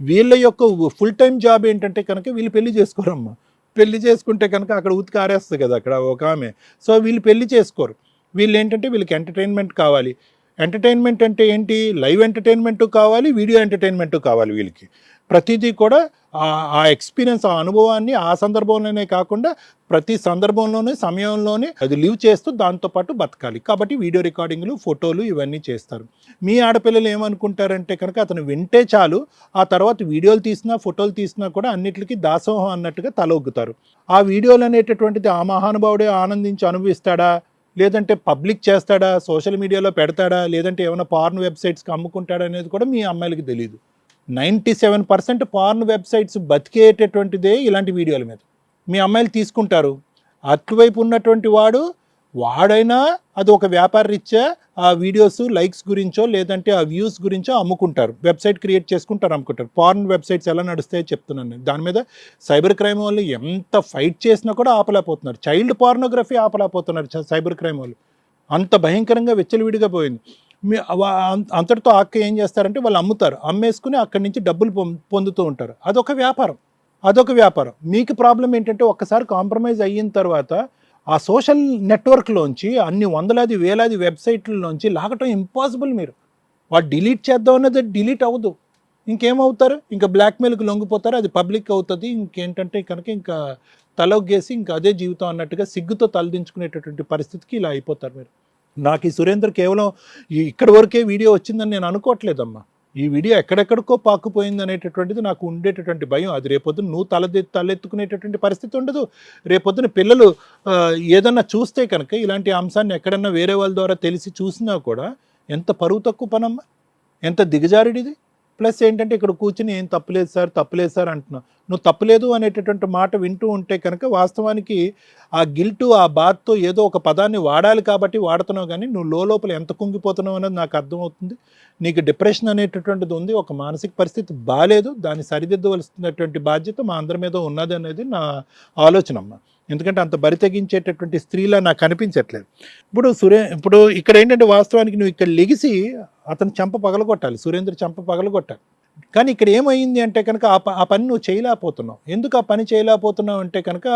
వీళ్ళ యొక్క full time job ఏంటంటే కనుక వీళ్ళు పెళ్ళి చేసుకోరమ్మా. పెళ్ళి చేసుకుంటే కనుక అక్కడ ఉతికి ఆరేస్తుంది కదా అక్కడ ఒక ఆమె. సో వీళ్ళు పెళ్ళి చేసుకోరు. వీళ్ళు ఏంటంటే వీళ్ళకి ఎంటర్టైన్మెంట్ కావాలి. ఎంటర్టైన్మెంట్ అంటే ఏంటి? లైవ్ ఎంటర్టైన్మెంట్ కావాలి వీడియో ఎంటర్టైన్మెంట్ కావాలి వీళ్ళకి. ప్రతిదీ కూడా ఆ- ఎక్స్పీరియన్స్ ఆ అనుభవాన్ని ఆ సందర్భంలోనే కాకుండా ప్రతి సందర్భంలోనే సమయంలోనే అది లీవ్ చేస్తూ దాంతోపాటు బతకాలి. కాబట్టి వీడియో రికార్డింగ్లు ఫోటోలు ఇవన్నీ చేస్తారు. మీ ఆడపిల్లలు ఏమనుకుంటారంటే కనుక అతను వింటే చాలు ఆ తర్వాత వీడియోలు తీసినా ఫోటోలు తీసినా కూడా అన్నిటికీ దాసోహం అన్నట్టుగా తలొగ్గుతారు ఆ వీడియోలు అనేటటువంటిది ఆ మహానుభావుడే ఆనందించి అనుభవిస్తాడా? లేదంటే పబ్లిక్ చేస్తాడా? సోషల్ మీడియాలో పెడతాడా? లేదంటే ఏమైనా పార్న్ వెబ్సైట్స్కి అమ్ముకుంటాడా అనేది కూడా మీ అమ్మాయిలకి తెలియదు ninety seven percent porn websites బతికేటటువంటిదే ఇలాంటి వీడియోల మీద. మీ అమ్మాయిలు తీసుకుంటారు. అటువైపు ఉన్నటువంటి వాడు వాడైనా అది ఒక వ్యాపార రీత్యా ఆ వీడియోస్ లైక్స్ గురించో లేదంటే ఆ వ్యూస్ గురించో అమ్ముకుంటారు. వెబ్సైట్ క్రియేట్ చేసుకుంటారు అమ్ముకుంటారు. పార్న్ వెబ్సైట్స్ ఎలా నడుస్తాయో చెప్తున్నాను నేను. దాని మీద సైబర్ క్రైమ్ వాళ్ళు ఎంత ఫైట్ చేసినా కూడా ఆపలేకపోతున్నారు. చైల్డ్ పార్నోగ్రఫీ ఆపలేకపోతున్నారు చ- సైబర్ క్రైమ్ వాళ్ళు. అంత భయంకరంగా వెచ్చలవిడిగా పోయింది. మీ అంతటితో అక్క ఏం చేస్తారంటే వాళ్ళు అమ్ముతారు. అమ్మేసుకుని అక్కడి నుంచి డబ్బులు పొందుతూ ఉంటారు. అదొక వ్యాపారం. అదొక వ్యాపారం. మీకు ప్రాబ్లం ఏంటంటే ఒక్కసారి కాంప్రమైజ్ అయిన తర్వాత ఆ సోషల్ నెట్వర్క్లోంచి అన్ని వందలాది వేలాది వెబ్సైట్లలోంచి లాగటం ఇంపాసిబుల్ మీరు. వాడు డిలీట్ చేద్దాం అన్నది డిలీట్ అవ్వదు. ఇంకేమవుతారు? ఇంకా బ్లాక్మెయిల్కి లొంగిపోతారు. అది పబ్లిక్ అవుతుంది. ఇంకేంటంటే కనుక ఇంకా తలొగ్గేసి ఇంకా అదే జీవితం అన్నట్టుగా సిగ్గుతో తలదించుకునేటటువంటి పరిస్థితికి ఇలా అయిపోతారు మీరు. నాకు ఈ సురేందర్ కేవలం ఈ ఇక్కడి వరకే వీడియో వచ్చిందని నేను అనుకోవట్లేదమ్మా. ఈ వీడియో ఎక్కడెక్కడికో పాకుపోయింది అనేటటువంటిది నాకు ఉండేటటువంటి భయం. అది రేపొద్దున నువ్వు తలదె తలెత్తుకునేటటువంటి పరిస్థితి ఉండదు. రేపొద్దున పిల్లలు ఏదన్నా చూస్తే కనుక ఇలాంటి అంశాన్ని ఎక్కడన్నా వేరే వాళ్ళ ద్వారా తెలిసి చూసినా కూడా ఎంత పరువు తక్కువ పనమ్మా? ఎంత దిగజారిడిది? ప్లస్ ఏంటంటే ఇక్కడ కూర్చుని ఏం తప్పులేదు సార్ తప్పులేదు సార్ అంటున్నావు నువ్వు తప్పులేదు అనేటటువంటి మాట వింటూ ఉంటే కనుక వాస్తవానికి ఆ గిల్టు ఆ బాధతో ఏదో ఒక పదాన్ని వాడాలి కాబట్టి వాడుతున్నావు కానీ నువ్వు లోపల ఎంత కుంగిపోతున్నావు అనేది నాకు అర్థమవుతుంది. నీకు డిప్రెషన్ అనేటటువంటిది ఉంది ఒక మానసిక పరిస్థితి బాగాలేదు దాన్ని సరిదిద్దవలసినటువంటి బాధ్యత మా అందరి మీద ఉన్నది అనేది నా ఆలోచన అమ్మ ఎందుకంటే అంత బరి తెగించేటటువంటి స్త్రీలా నాకు కనిపించట్లేదు ఇప్పుడు సురే ఇప్పుడు ఇక్కడ ఏంటంటే వాస్తవానికి నువ్వు ఇక్కడ లెగిసి అతను చంప పగలగొట్టాలి సురేంద్ర చంప పగలగొట్టాలి. కానీ ఇక్కడ ఏమైంది అంటే కనుక ఆ ప- ఆ పని నువ్వు చేయలేకపోతున్నావు. ఎందుకు ఆ పని చేయలేకపోతున్నావు అంటే కనుక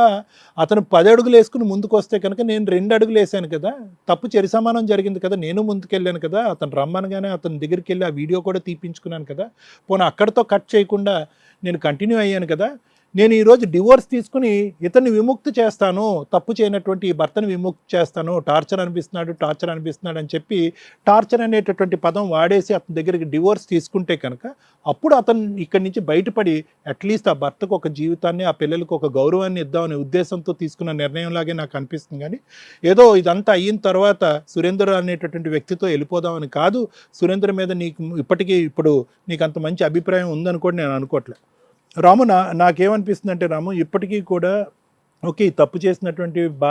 అతను పది అడుగులు వేసుకుని ముందుకు వస్తే కనుక నేను రెండు అడుగులు వేసాను కదా తప్పు చెరి సమానం జరిగింది కదా నేను ముందుకెళ్ళాను కదా అతను రమ్మనగానే అతని దగ్గరికి వెళ్ళి ఆ వీడియో కూడా తీపించుకున్నాను కదా పోనీ అక్కడితో కట్ చేయకుండా నేను కంటిన్యూ అయ్యాను కదా నేను ఈరోజు డివోర్స్ తీసుకుని ఇతన్ని విముక్తి చేస్తాను తప్పు చేయనటువంటి ఈ భర్తను విముక్తి చేస్తాను టార్చర్ అనిపిస్తున్నాడు టార్చర్ అనిపిస్తున్నాడు అని చెప్పి టార్చర్ అనేటటువంటి పదం వాడేసి అతని దగ్గరికి డివోర్స్ తీసుకుంటే కనుక అప్పుడు అతను ఇక్కడి నుంచి బయటపడి అట్లీస్ట్ ఆ భర్తకు ఒక జీవితాన్ని ఆ పిల్లలకు ఒక గౌరవాన్ని ఇద్దామనే ఉద్దేశంతో తీసుకున్న నిర్ణయంలాగే నాకు అనిపిస్తుంది. కానీ ఏదో ఇదంతా అయిన తర్వాత సురేందర్ అనేటటువంటి వ్యక్తితో వెళ్ళిపోదామని కాదు సురేందర్ మీద నీకు ఇప్పటికీ ఇప్పుడు నీకు అంత మంచి అభిప్రాయం ఉందని కూడా నేను అనుకోవట్లేదు. రాము నా నాకేమనిపిస్తుందంటే రాము ఇప్పటికీ కూడా ఓకే తప్పు చేసినటువంటి బా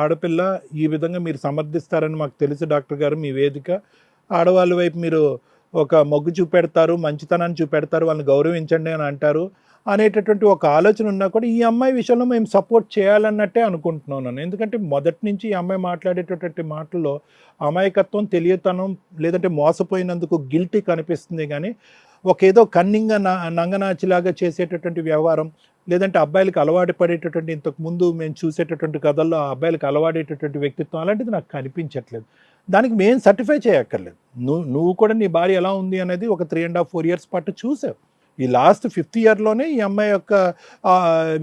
ఆడపిల్ల ఈ విధంగా మీరు సమర్థిస్తారని మాకు తెలుసు డాక్టర్ గారు మీ వేదిక. ఆడవాళ్ళ వైపు మీరు ఒక మొగ్గు చూపెడతారు మంచితనాన్ని చూపెడతారు వాళ్ళని గౌరవించండి అని అంటారు అనేటటువంటి ఒక ఆలోచన ఉన్నా కూడా ఈ అమ్మాయి విషయంలో మేము సపోర్ట్ చేయాలన్నట్టే అనుకుంటున్నాను నేను ఎందుకంటే మొదటి నుంచి ఈ అమ్మాయి మాట్లాడేటటువంటి మాటల్లో అమాయకత్వం తెలియతనం లేదంటే మోసపోయినందుకు గిల్టీ కనిపిస్తుంది కానీ ఒక ఏదో కన్నింగా నా నంగనాచిలాగా చేసేటటువంటి వ్యవహారం లేదంటే అబ్బాయిలకు అలవాటు పడేటటువంటి ఇంతకు ముందు మేము చూసేటటువంటి కథల్లో ఆ అబ్బాయిలకు అలవాడేటటువంటి వ్యక్తిత్వం అలాంటిది నాకు కనిపించట్లేదు. దానికి మేము సర్టిఫై చేయక్కర్లేదు. నువ్వు నువ్వు కూడా నీ భార్య ఎలా ఉంది అనేది ఒక three and half four years పాటు చూసావు. ఈ లాస్ట్ ఫిఫ్త్ ఇయర్లోనే ఈ అమ్మాయి యొక్క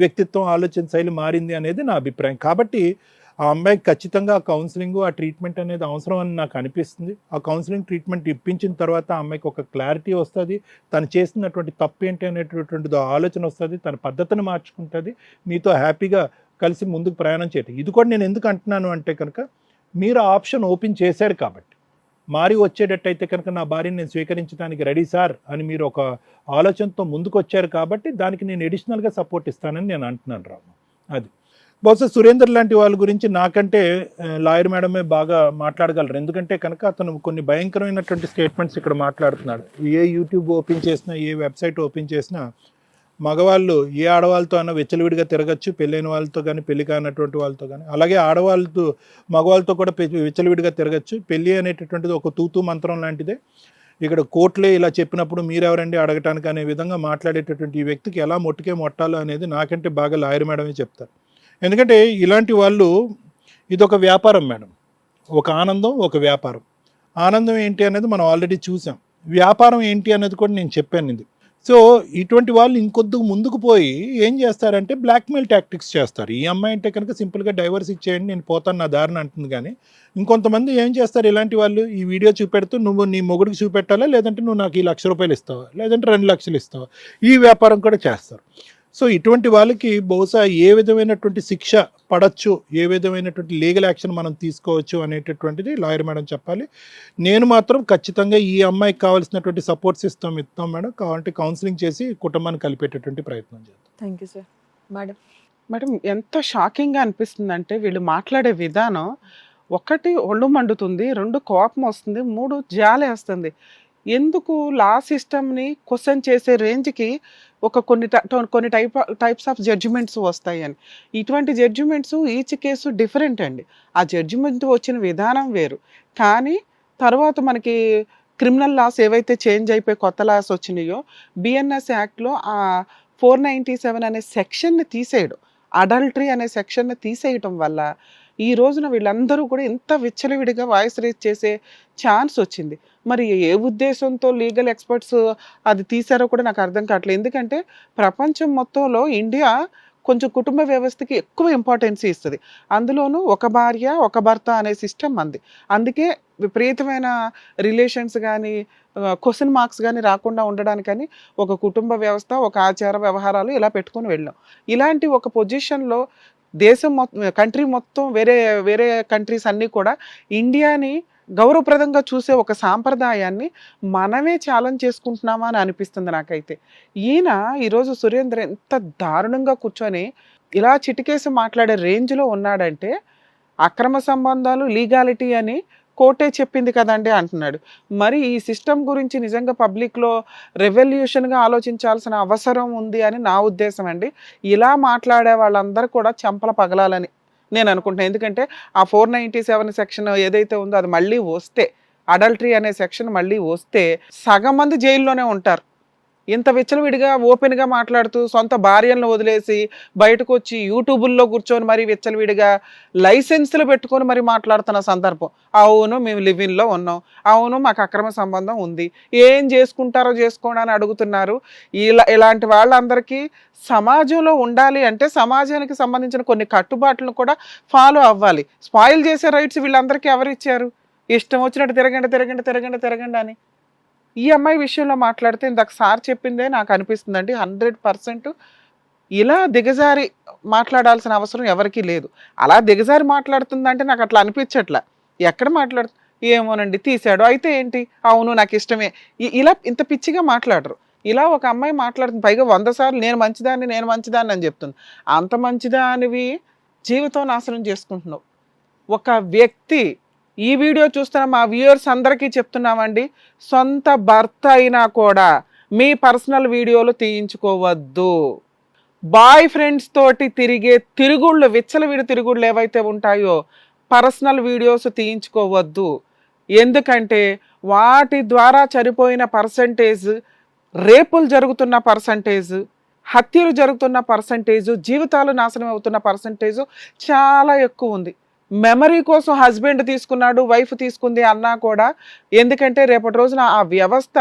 వ్యక్తిత్వం ఆలోచన శైలి మారింది అనేది నా అభిప్రాయం. కాబట్టి ఆ అమ్మాయికి ఖచ్చితంగా ఆ కౌన్సిలింగ్ ఆ ట్రీట్మెంట్ అనేది అవసరం అని నాకు అనిపిస్తుంది. ఆ కౌన్సిలింగ్ ట్రీట్మెంట్ ఇప్పించిన తర్వాత ఆ అమ్మాయికి ఒక క్లారిటీ వస్తుంది. తను చేస్తున్నటువంటి తప్పు ఏంటి అనేటటువంటిది ఆలోచన వస్తుంది. తన పద్ధతిని మార్చుకుంటుంది. మీతో హ్యాపీగా కలిసి ముందుకు ప్రయాణం చేయటం. ఇది కూడా నేను ఎందుకు అంటున్నాను అంటే కనుక మీరు ఆ ఆప్షన్ ఓపెన్ చేశారు కాబట్టి. మారి వచ్చేటట్టయితే కనుక నా భార్యని నేను స్వీకరించడానికి రెడీ సార్ అని మీరు ఒక ఆలోచనతో ముందుకు వచ్చారు కాబట్టి దానికి నేను ఎడిషనల్గా సపోర్ట్ ఇస్తానని నేను అంటున్నాను రాము. అది. బహుశా సురేందర్ లాంటి వాళ్ళ గురించి నాకంటే లాయర్ మేడమే బాగా మాట్లాడగలరు. ఎందుకంటే కనుక అతను కొన్ని భయంకరమైనటువంటి స్టేట్మెంట్స్ ఇక్కడ మాట్లాడుతున్నాడు. ఏ యూట్యూబ్ ఓపెన్ చేసినా ఏ వెబ్సైట్ ఓపెన్ చేసినా మగవాళ్ళు ఏ ఆడవాళ్ళతో అన్న వెచ్చలవిడిగా తిరగచ్చు పెళ్ళైన వాళ్ళతో కానీ పెళ్ళి కానటువంటి వాళ్ళతో కానీ అలాగే ఆడవాళ్ళతో మగవాళ్ళతో కూడా పె- విచ్చలవిడిగా తిరగచ్చు. పెళ్ళి అనేటటువంటిది ఒక తూతూ మంత్రం లాంటిదే. ఇక్కడ కోర్టులే ఇలా చెప్పినప్పుడు మీరెవరండి అడగటానికి అనే విధంగా మాట్లాడేటటువంటి ఈ వ్యక్తికి ఎలా మొట్టుకే మొట్టాలో అనేది నాకంటే బాగా లాయర్ మేడమే చెప్తారు. ఎందుకంటే ఇలాంటి వాళ్ళు ఇదొక వ్యాపారం మేడం. ఒక ఆనందం ఒక వ్యాపారం. ఆనందం ఏంటి అనేది మనం ఆల్రెడీ చూసాం. వ్యాపారం ఏంటి అనేది కూడా నేను చెప్పాను ఇది. సో ఇటువంటి వాళ్ళు ఇంకొద్దు ముందుకు పోయి ఏం చేస్తారంటే బ్లాక్మెయిల్ టాక్టిక్స్ చేస్తారు. ఈ అమ్మాయి అంటే కనుక సింపుల్గా డైవర్స్ ఇచ్చేయండి నేను పోతాను నా దారిని అంటుంది కానీ ఇంకొంతమంది ఏం చేస్తారు? ఇలాంటి వాళ్ళు ఈ వీడియో చూపెడుతూ నువ్వు నీ మొగుడికి చూపెట్టాలా? లేదంటే నువ్వు నాకు ఈ లక్ష రూపాయలు ఇస్తావా? లేదంటే రెండు లక్షలు ఇస్తావా? ఈ వ్యాపారం కూడా చేస్తారు. సో ఇటువంటి వాళ్ళకి బహుశా ఏ విధమైనటువంటి శిక్ష పడచ్చు ఏ విధమైనటువంటి లీగల్ యాక్షన్ మనం తీసుకోవచ్చు అనేటటువంటిది లాయర్ మేడం చెప్పాలి. నేను మాత్రం ఖచ్చితంగా ఈ అమ్మాయికి కావాల్సినటువంటి సపోర్ట్ సిస్టమ్ ఇస్తాం మేడం. కావాలంటే కౌన్సిలింగ్ చేసి కుటుంబాన్ని కలిపేటటువంటి ప్రయత్నం చేద్దాం. Thank you sir. Madam. Madam ఎంత షాకింగ్గా అనిపిస్తుందంటే వీళ్ళు మాట్లాడే విధానం ఒకటి ఒళ్ళు మండుతుంది రెండు కోపం వస్తుంది మూడు జాలేస్తుంది. ఎందుకు లా సిస్టమ్ని క్వశ్చన్ చేసే రేంజ్కి ఒక కొన్ని కొన్ని టైప్ టైప్స్ ఆఫ్ జడ్జిమెంట్స్ వస్తాయని. ఇటువంటి జడ్జిమెంట్స్ ఈచ్ కేసు డిఫరెంట్ అండి. ఆ జడ్జిమెంట్ వచ్చిన విధానం వేరు. కానీ తర్వాత మనకి క్రిమినల్ లాస్ ఏవైతే చేంజ్ అయిపోయి కొత్త లాస్ వచ్చినాయో బిఎన్ఎస్ యాక్ట్లో ఆ ఫోర్ నైంటీ సెవెన్ అనే సెక్షన్ని తీసేయడం అడల్టరీ అనే సెక్షన్ని తీసేయటం వల్ల ఈ రోజున వీళ్ళందరూ కూడా ఇంత విచ్చలవిడిగా వాయిస్ రేజ్ చేసే ఛాన్స్ వచ్చింది. మరి ఏ ఉద్దేశంతో లీగల్ ఎక్స్పర్ట్స్ అది తీసారో కూడా నాకు అర్థం కావట్లేదు. ఎందుకంటే ప్రపంచం మొత్తంలో ఇండియా కొంచెం కుటుంబ వ్యవస్థకి ఎక్కువ ఇంపార్టెన్స్ ఇస్తుంది. అందులోనూ ఒక భార్య ఒక భర్త అనే సిస్టమ్ అంది. అందుకే విపరీతమైన రిలేషన్స్ కానీ క్వశ్చన్ మార్క్స్ కానీ రాకుండా ఉండడానికని ఒక కుటుంబ వ్యవస్థ ఒక ఆచార వ్యవహారాలు ఇలా పెట్టుకొని వెళ్ళాం. ఇలాంటి ఒక పొజిషన్లో దేశం మొత్తం కంట్రీ మొత్తం వేరే వేరే కంట్రీస్ అన్నీ కూడా ఇండియాని గౌరవప్రదంగా చూసే ఒక సాంప్రదాయాన్ని మనమే ఛాలెంజ్ చేసుకుంటున్నామా అని అనిపిస్తుంది నాకైతే. ఈయన ఈరోజు సురేంద్ర ఎంత దారుణంగా కూర్చొని ఇలా చిటికేసి మాట్లాడే రేంజ్లో ఉన్నాడంటే అక్రమ సంబంధాలు లీగాలిటీ అని కోర్టే చెప్పింది కదండి అంటున్నాడు. మరి ఈ సిస్టమ్ గురించి నిజంగా పబ్లిక్లో రెవల్యూషన్గా ఆలోచించాల్సిన అవసరం ఉంది అని నా ఉద్దేశం అండి. ఇలా మాట్లాడే వాళ్ళందరూ కూడా చెంపల పగలాలని నేను అనుకుంటున్నాను ఎందుకంటే ఆ ఫోర్ నైంటీ సెవెన్ సెక్షన్ ఏదైతే ఉందో అది మళ్ళీ వస్తే అడల్టరీ అనే సెక్షన్ మళ్ళీ వస్తే సగం మంది జైల్లోనే ఉంటారు. ఇంత విచ్చలవిడిగా ఓపెన్గా మాట్లాడుతూ సొంత భార్యలను వదిలేసి బయటకు వచ్చి యూట్యూబుల్లో కూర్చొని మరి విచ్చలవిడిగా లైసెన్స్లు పెట్టుకొని మరి మాట్లాడుతున్న సందర్భం. అవును మేము లివిన్లో ఉన్నాం. అవును మాకు అక్రమ సంబంధం ఉంది. ఏం చేసుకుంటారో చేసుకోండి అని అడుగుతున్నారు. ఇలా ఇలాంటి వాళ్ళందరికీ సమాజంలో ఉండాలి అంటే సమాజానికి సంబంధించిన కొన్ని కట్టుబాట్లను కూడా ఫాలో అవ్వాలి. స్పాయిల్ చేసే రైట్స్ వీళ్ళందరికీ ఎవరు ఇచ్చారు? ఇష్టం వచ్చినట్టు తిరగండి తిరగండి తిరగండి తిరగండి అని. ఈ అమ్మాయి విషయంలో మాట్లాడితే ఇందాక సార్ చెప్పిందే నాకు అనిపిస్తుందండి. హండ్రెడ్ పర్సెంట్ ఇలా దిగజారి మాట్లాడాల్సిన అవసరం ఎవరికీ లేదు. అలా దిగజారి మాట్లాడుతుందంటే నాకు అట్లా అనిపించట్లా. ఎక్కడ మాట్లాడు ఏమోనండి తీశాడు. అయితే ఏంటి? అవును నాకు ఇష్టమే. ఇలా ఇంత పిచ్చిగా మాట్లాడరు. ఇలా ఒక అమ్మాయి మాట్లాడుతుంది. పైగా వంద సార్లు నేను మంచిదాన్ని నేను మంచిదాన్ని అని చెప్తుంది. అంత మంచిదానివి జీవితం నాశనం చేసుకుంటున్నావు. ఒక వ్యక్తి ఈ వీడియో చూస్తున్న మా వ్యూయర్స్ అందరికీ చెప్తున్నామండి సొంత భర్త అయినా కూడా మీ పర్సనల్ వీడియోలు తీయించుకోవద్దు. బాయ్ ఫ్రెండ్స్ తోటి తిరిగే తిరుగుళ్ళు విచ్చలవిడి తిరుగుళ్ళు ఏవైతే ఉంటాయో పర్సనల్ వీడియోస్ తీయించుకోవద్దు. ఎందుకంటే వాటి ద్వారా చనిపోయిన పర్సంటేజ్ రేపులు జరుగుతున్న పర్సంటేజ్ హత్యలు జరుగుతున్న పర్సంటేజు జీవితాలు నాశనం అవుతున్న పర్సంటేజు చాలా ఎక్కువ ఉంది. మెమరీ కోసం హస్బెండ్ తీసుకున్నాడు వైఫ్ తీసుకుంది అన్నా కూడా. ఎందుకంటే రేపటి రోజున ఆ వ్యవస్థ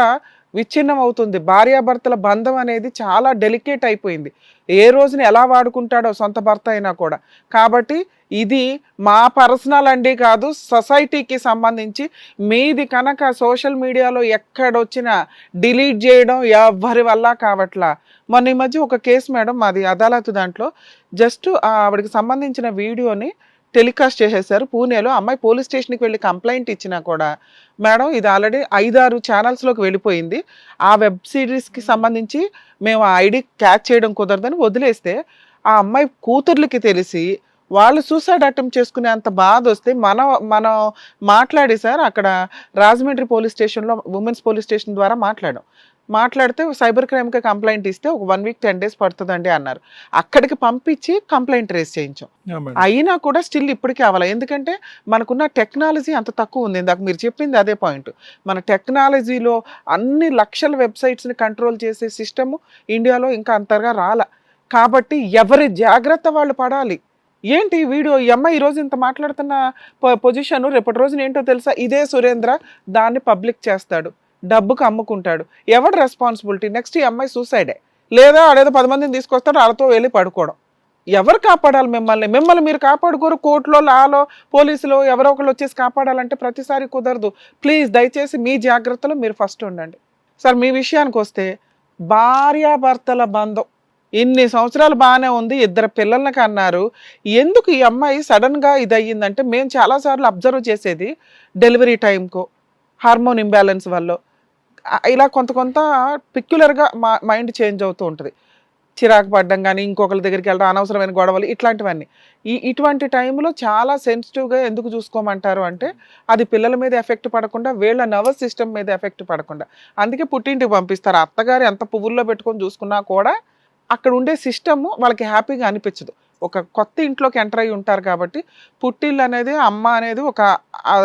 విచ్ఛిన్నం అవుతుంది భార్యాభర్తల బంధం అనేది చాలా డెలికేట్ అయిపోయింది. ఏ రోజున ఎలా వాడుకుంటాడో సొంత భర్త అయినా కూడా. కాబట్టి ఇది మా పర్సనల్ అండి కాదు సొసైటీకి సంబంధించి మీది కనుక సోషల్ మీడియాలో ఎక్కడొచ్చినా డిలీట్ చేయడం ఎవరి వల్ల కావట్లా. మొన్న ఈ మధ్య ఒక కేసు మేడం మాది అదాలత్ దాంట్లో. జస్ట్ ఆవిడకి సంబంధించిన వీడియోని టెలికాస్ట్ చేసేసారు పూణేలో అమ్మాయి పోలీస్ స్టేషన్కి వెళ్ళి కంప్లైంట్ ఇచ్చినా కూడా మేడం ఇది ఆల్రెడీ ఐదారు ఛానల్స్లోకి వెళ్ళిపోయింది. ఆ వెబ్ సిరీస్కి సంబంధించి మేము ఆ ఐడి క్యాచ్ చేయడం కుదరదని వదిలేస్తే ఆ అమ్మాయి కూతుర్లకి తెలిసి వాళ్ళు సూసైడ్ అటెంప్ట్ చేసుకునే అంత బాధ వస్తే మన మనం మాట్లాడి సార్ అక్కడ రాజమండ్రి పోలీస్ స్టేషన్లో ఉమెన్స్ పోలీస్ స్టేషన్ ద్వారా మాట్లాడాం. మాట్లాడితే సైబర్ క్రైమ్కి కంప్లైంట్ ఇస్తే ఒక వన్ వీక్ టెన్ డేస్ పడుతుందండి అన్నారు. అక్కడికి పంపించి కంప్లైంట్ రేస్ చేయించాం. అయినా కూడా స్టిల్ ఇప్పటికీ అవ్వాలి ఎందుకంటే మనకున్న టెక్నాలజీ అంత తక్కువ ఉంది. ఇందాక మీరు చెప్పింది అదే పాయింట్. మన టెక్నాలజీలో అన్ని లక్షల వెబ్సైట్స్ని కంట్రోల్ చేసే సిస్టమ్ ఇండియాలో ఇంకా అంతగా రాల. కాబట్టి ఎవరి జాగ్రత్త వాళ్ళు పడాలి. ఏంటి ఈ వీడియో? ఈ అమ్మాయి ఈరోజు ఇంత మాట్లాడుతున్న పొజిషన్ రేపటి రోజున ఏంటో తెలుసా? ఇదే సురేంద్ర దాన్ని పబ్లిక్ చేస్తాడు. డబ్బుకు అమ్ముకుంటాడు. ఎవడు రెస్పాన్సిబిలిటీ నెక్స్ట్ ఈ అమ్మాయి సూసైడే లేదా అడేదో పది మందిని తీసుకొస్తాడు వాళ్ళతో వెళ్ళి పడుకోవడం. ఎవరు కాపాడాలి మిమ్మల్ని? మిమ్మల్ని మీరు కాపాడుకోరు. కోర్టులో లాలో పోలీసులు ఎవరో ఒకరు వచ్చేసి కాపాడాలంటే ప్రతిసారి కుదరదు. ప్లీజ్ దయచేసి మీ జాగ్రత్తలో మీరు ఫస్ట్ ఉండండి. సార్ మీ విషయానికి వస్తే భార్యాభర్తల బంధం. ఇన్ని సంవత్సరాలు బాగానే ఉంది ఇద్దరు పిల్లల్ని కన్నారు. ఎందుకు ఈ అమ్మాయి సడన్గా ఇది అయ్యిందంటే మేము చాలాసార్లు అబ్జర్వ్ చేసేది డెలివరీ టైంకో హార్మోన్ ఇంబ్యాలెన్స్ వల్ల. ఇలా కొంత కొంత పిక్యులర్గా మా మైండ్ చేంజ్ అవుతూ ఉంటుంది. చిరాకు పడడం కానీ ఇంకొకరి దగ్గరికి వెళ్ళడం అనవసరమైన గొడవలు ఇట్లాంటివన్నీ. ఈ ఇటువంటి టైంలో చాలా సెన్సిటివ్గా ఎందుకు చూసుకోమంటారు అంటే అది పిల్లల మీద ఎఫెక్ట్ పడకుండా వీళ్ళ నర్వస్ సిస్టమ్ మీద ఎఫెక్ట్ పడకుండా. అందుకే పుట్టింటికి పంపిస్తారు. అత్తగారు ఎంత పువ్వుల్లో పెట్టుకొని చూసుకున్నా కూడా అక్కడ ఉండే సిస్టమ్ వాళ్ళకి హ్యాపీగా అనిపించదు. ఒక కొత్త ఇంట్లోకి ఎంటర్ అయి ఉంటారు కాబట్టి పుట్టిల్లు అనేది అమ్మ అనేది ఒక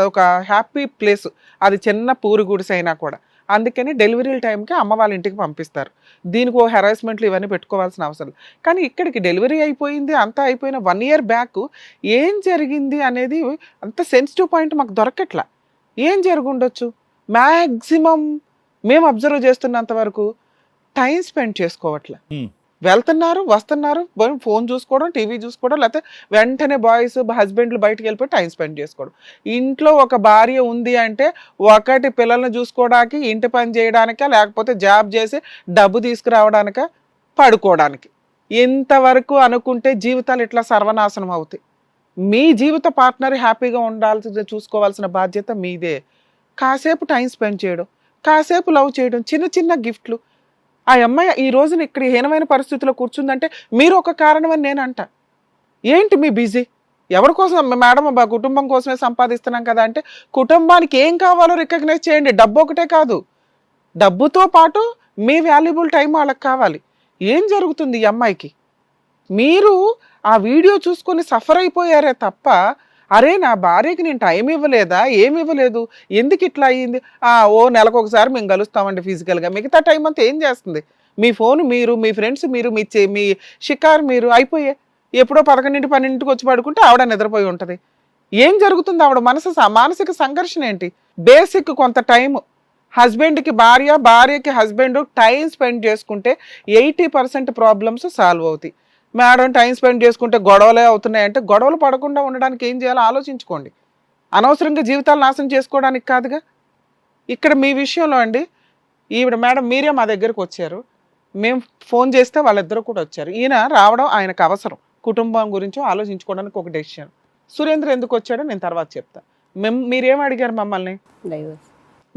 ఒక హ్యాపీ ప్లేస్ అది చిన్న పూరి గుడిసైనా అయినా కూడా. అందుకని డెలివరీ టైంకి అమ్మ వాళ్ళ ఇంటికి పంపిస్తారు. దీనికి ఓ హెరాస్మెంట్లు ఇవన్నీ పెట్టుకోవాల్సిన అవసరం కానీ ఇక్కడికి డెలివరీ అయిపోయింది అంతా అయిపోయిన వన్ ఇయర్ బ్యాక్ ఏం జరిగింది అనేది అంత సెన్సిటివ్ పాయింట్ మాకు దొరకట్లా. ఏం జరుగుండొచ్చు? మ్యాక్సిమం మేము అబ్జర్వ్ చేస్తున్నంత వరకు టైం స్పెండ్ చేసుకోవట్లే. వెళ్తున్నారు వస్తున్నారు. పోయి ఫోన్ చూసుకోవడం టీవీ చూసుకోవడం లేకపోతే వెంటనే బాయ్స్ హస్బెండ్లు బయటికి వెళ్ళిపోయి టైం స్పెండ్ చేసుకోవడం. ఇంట్లో ఒక భార్య ఉంది అంటే ఒకటి పిల్లల్ని చూసుకోవడానికి ఇంటి పని చేయడానిక లేకపోతే జాబ్ చేసి డబ్బు తీసుకురావడానికా పడుకోవడానికి. ఇంతవరకు అనుకుంటే జీవితాలు ఇట్లా సర్వనాశనం అవుతాయి. మీ జీవిత పార్ట్నర్ హ్యాపీగా ఉండాల్సి చూసుకోవాల్సిన బాధ్యత మీదే. కాసేపు టైం స్పెండ్ చేయడం కాసేపు లవ్ చేయడం చిన్న చిన్న గిఫ్ట్లు ఆ అమ్మాయి ఈ రోజున ఇక్కడ హీనమైన పరిస్థితిలో కూర్చుందంటే మీరు ఒక కారణం అని నేను అంట ఏంటి మీ బిజీ? ఎవరి కోసం? మేడం మా కుటుంబం కోసమే సంపాదిస్తున్నాం కదా అంటే కుటుంబానికి ఏం కావాలో రికగ్నైజ్ చేయండి. డబ్బు ఒకటే కాదు. డబ్బుతో పాటు మీ వాల్యుబుల్ టైం వాళ్ళకి కావాలి. ఏం జరుగుతుంది ఈ అమ్మాయికి? మీరు ఆ వీడియో చూసుకొని సఫర్ అయిపోయారే తప్ప అరే నా భార్యకి నేను టైం ఇవ్వలేదా? ఏమి ఇవ్వలేదు? ఎందుకు ఇట్లా అయ్యింది? ఆ ఓ నెలకు ఒకసారి మేము కలుస్తామండి ఫిజికల్గా మిగతా టైం అంతా ఏం చేస్తుంది? మీ ఫోన్ మీరు మీ ఫ్రెండ్స్ మీరు మీ చే- మీ షికార్ మీరు అయిపోయే. ఎప్పుడో పదకొండింటి పన్నెండింటికి వచ్చి పడుకుంటే ఆవిడ నిద్రపోయి ఉంటుంది. ఏం జరుగుతుంది ఆవిడ మనసు మానసిక సంఘర్షణ ఏంటి? బేసిక్ కొంత టైం హస్బెండ్కి భార్య భార్యకి హస్బెండ్ టైం స్పెండ్ చేసుకుంటే ఎయిటీ పర్సెంట్ ప్రాబ్లమ్స్ సాల్వ్ అవుతాయి. మేడం టైం స్పెండ్ చేసుకుంటే గొడవలే అవుతున్నాయంటే గొడవలు పడకుండా ఉండడానికి ఏం చేయాలో ఆలోచించుకోండి. అనవసరంగా జీవితాలు నాశనం చేసుకోవడానికి కాదుగా. ఇక్కడ మీ విషయంలో అండి ఈవిడ మేడం మీరే మా దగ్గరకు వచ్చారు. మేము ఫోన్ చేస్తే వాళ్ళిద్దరు కూడా వచ్చారు. ఈయన రావడం ఆయనకు అవసరం. కుటుంబం గురించి ఆలోచించుకోవడానికి ఒక డెసిషన్. సురేంద్ర ఎందుకు వచ్చాడో నేను తర్వాత చెప్తాను మేము మీరేం అడిగారు మమ్మల్ని? డైవర్స్.